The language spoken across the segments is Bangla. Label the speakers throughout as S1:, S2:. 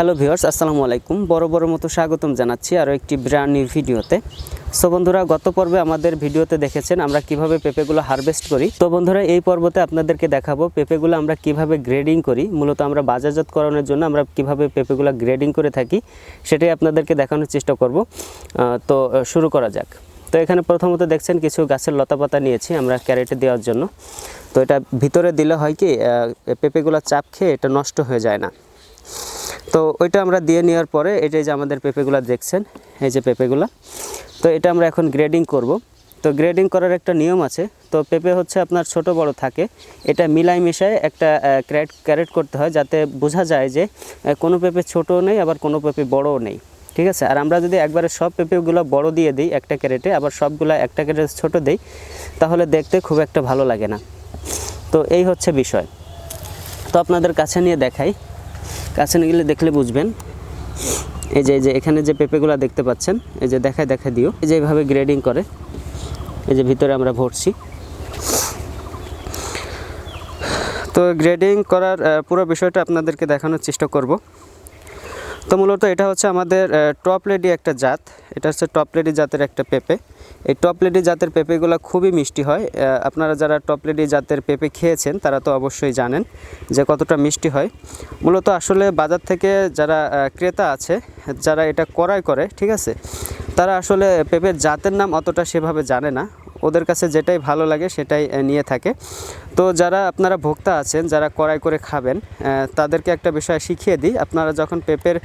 S1: হ্যালো ভিউয়ার্স, আসসালামু আলাইকুম। বড় বড় মতো স্বাগতম জানাচ্ছি আরও একটি ব্র্যান্ড নিউ ভিডিওতে সো বন্ধুরা, গত পর্বে আমাদের ভিডিওতে দেখেছেন আমরা কীভাবে পেঁপেগুলো হারভেস্ট করি। তো বন্ধুরা, এই পর্বতে আপনাদেরকে দেখাবো পেঁপেগুলো আমরা কীভাবে গ্রেডিং করি। মূলত আমরা বাজারজাতকরণের জন্য আমরা কীভাবে পেঁপেগুলো গ্রেডিং করে থাকি, সেটাই আপনাদেরকে দেখানোর চেষ্টা করব। তো শুরু করা যাক। তো এখানে প্রথমত দেখছেন কিছু গাছের লতাপাতা নিয়েছি আমরা ক্যারেটে দেওয়ার জন্য। তো এটা ভিতরে দিলে হয় কি পেঁপেগুলো চাপ খেয়ে এটা নষ্ট হয়ে যায় না। তো ওইটা আমরা দিয়ে নেওয়ার পরে এটা যে আমাদের পেঁপেগুলো দেখছেন, এই যে পেঁপেগুলো, তো এটা আমরা এখন গ্রেডিং করব। তো গ্রেডিং করার একটা নিয়ম আছে, তো পেঁপে হচ্ছে আপনার ছোট বড় থাকে, এটা মিলাই মিশায় একটা ক্যারেট ক্যারেট করতে হয় যাতে বোঝা যায় যে কোনো পেঁপে ছোটও নেই, আবার কোনো পেঁপে বড়ও নেই, ঠিক আছে? আর আমরা যদি একবারে সব পেঁপেগুলো বড় দিয়ে দিই একটা ক্যারেটে, আবার সবগুলো একটা ক্যারেটে ছোট দিই, তাহলে দেখতে খুব একটা ভালো লাগে না। তো এই হচ্ছে বিষয়। তো আপনাদের কাছে নিয়ে দেখাই কাছে নিয়ে গেলে দেখলে বুঝবেন। এই যে এই যে, এখানে যে পেঁপেগুলো দেখতে পাচ্ছেন, এই যে দেখায় দেখা দিও। এই যে এইভাবে গ্রেডিং করে, এই যে ভিতরে আমরা ভরছি। তো গ্রেডিং করার পুরো বিষয়টা আপনাদেরকে দেখানোর চেষ্টা করব। তো মূলত এটা হচ্ছে আমাদের টপ লেডি একটা জাত। এটা হচ্ছে টপ লেডি জাতের একটা পেঁপে। এই টপ লেডি জাতের পেঁপেগুলো খুবই মিষ্টি হয়। আপনারা যারা টপ লেডি জাতের পেঁপে খেয়েছেন, তারা তো অবশ্যই জানেন যে কতটা মিষ্টি হয়। মূলত আসলে বাজার থেকে যারা ক্রেতা আছে, যারা এটা ক্রয় করে, ঠিক আছে, তারা আসলে পেঁপের জাতের নাম অতটা সেভাবে জানে না। ওদের কাছে যেটাই ভালো লাগে সেটাই নিয়ে থাকে। তো যারা আপনারা ভোক্তা আছেন, যারা কড়াই করে খাবেন তাদেরকে একটা বিষয় শিখিয়ে দিই। আপনারা যখন পেঁপের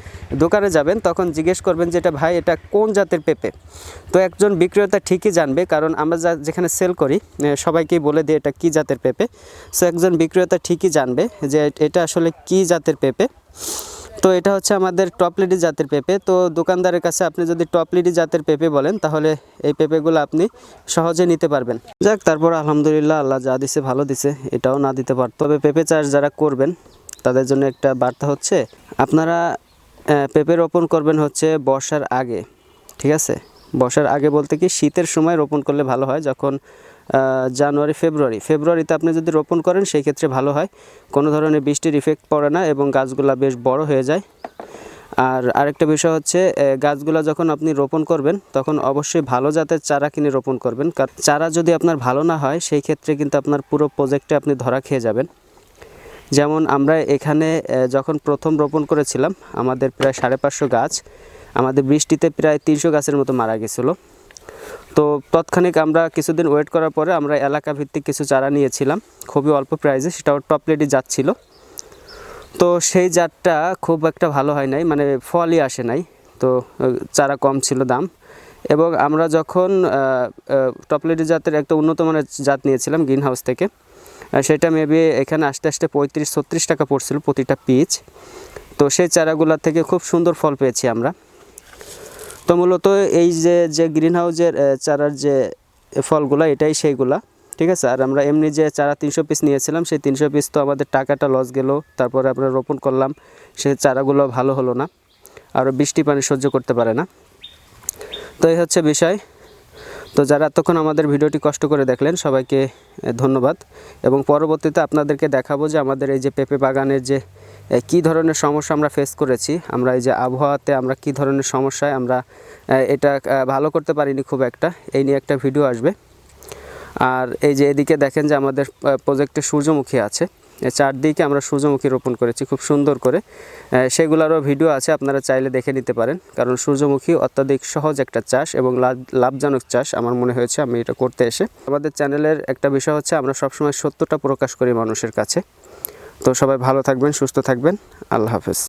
S1: দোকানে যাবেন, তখন জিজ্ঞেস করবেন যে, এটা ভাই, এটা কোন জাতের পেঁপে? তো একজন বিক্রেতা ঠিকই জানবে, কারণ আমরা যা, যেখানে সেল করি সবাইকেই বলে দিই, এটা কী জাতের পেঁপে? সো একজন বিক্রেতা ঠিকই জানবে যে, এটা আসলে কী জাতের পেঁপে? তো এটা হচ্ছে আমাদের টপলিডি জাতের পেঁপে। তো দোকানদারের কাছে আপনি যদি টপলিডি জাতের পেঁপে বলেন, তাহলে এই পেঁপেগুলো আপনি সহজে নিতে পারবেন। যাক, তারপর আলহামদুলিল্লাহ আল্লাহ যা দিছে ভালো দিছে, এটাও না দিতে পারত। তবে পেঁপে চাষ যারা করবেন, তাদের জন্য একটা বার্তা হচ্ছে, আপনারা পেঁপে রোপণ করবেন হচ্ছে বর্ষার আগে, ঠিক আছে? বর্ষার আগে বলতে কি, শীতের সময় রোপণ করলে ভালো হয়, যখন জানুয়ারি, ফেব্রুয়ারি। ফেব্রুয়ারিতে আপনি যদি রোপণ করেন, সেই ক্ষেত্রে ভালো হয়। কোনো ধরনের বৃষ্টির ইফেক্ট পড়ে না এবং গাছগুলা বেশ বড় হয়ে যায়। আর আরেকটা বিষয় হচ্ছে গাছগুলা যখন আপনি রোপণ করবেন, তখন অবশ্যই ভালো জাতের চারা কিনে রোপণ করবেন। কারণ চারা যদি আপনার ভালো না হয়, সেই ক্ষেত্রে কিন্তু আপনার পুরো প্রজেক্টে আপনি ধরা খেয়ে যাবেন। যেমন আমরা এখানে যখন প্রথম রোপণ করেছিলাম, আমাদের প্রায় সাড়ে পাঁচশো গাছ, আমাদের বৃষ্টিতে প্রায় তিনশো গাছের মতো মারা গেছিল। তো তৎক্ষণিক আমরা কিছুদিন ওয়েট করার পরে আমরা এলাকা ভিত্তিক কিছু চারা নিয়েছিলাম। খুবই অল্প প্রাইসে সেটাও টপ লেডি যাচ্ছিল। তো সেই জাতটা খুব একটা ভালো হয় নাই মানে ফলই আসে নাই। তো চারা কম ছিল দাম। এবং আমরা যখন টপলেটি জাতের একটা উন্নত মানের জাত নিয়েছিলাম গ্রিন হাউস থেকে সেটা মেবি এখানে আস্তে আস্তে পঁয়ত্রিশ ছত্রিশ টাকা পড়ছিল প্রতিটা পিচ তো সেই চারাগুলা থেকে খুব সুন্দর ফল পেয়েছি আমরা। তো মূলত এই যে যে গ্রিন হাউসের চারার যে ফলগুলা, এটাই সেইগুলা, ঠিক আছে? আর আমরা এমনি যে চারা তিনশো পিস নিয়েছিলাম, সেই তিনশো পিস তো আমাদের টাকাটা লস গেল, তারপরে আমরা রোপণ করলাম, সেই চারাগুলো ভালো হলো না, আর বৃষ্টি পানি সহ্য করতে পারে না। তো এই হচ্ছে বিষয়। তো যারা এতক্ষণ আমাদের ভিডিওটি কষ্ট করে দেখলেন, সবাইকে ধন্যবাদ। এবং পরবর্তীতে আপনাদেরকে দেখাবো যে আমাদের এই যে পেঁপে বাগানের যে কী ধরনের সমস্যা আমরা ফেস করেছি। আমরা এই যে আবহাওয়াতে আমরা কী ধরনের সমস্যায় আমরা এটা ভালো করতে পারিনি খুব একটা, এই নিয়ে একটা ভিডিও আসবে। আর এই যে এদিকে দেখেন যে আমাদের প্রজেক্টে সূর্যমুখী আছে। চারদিকে আমরা সূর্যমুখী রোপণ করেছি, খুব সুন্দর করে। সেগুলোরও ভিডিও আছে, আপনারা চাইলে দেখে নিতে পারেন। কারণ সূর্যমুখী অত্যাধিক সহজ একটা চাষ এবং লাভ- লাভজনক চাষ আমার মনে হয়েছে আমি এটা করতে এসে। আমাদের চ্যানেলের একটা বিষয় হচ্ছে, আমরা সবসময় সত্যটা প্রকাশ করি মানুষের কাছে। তো সবাই ভালো থাকবেন, সুস্থ থাকবেন। আল্লাহ হাফেজ।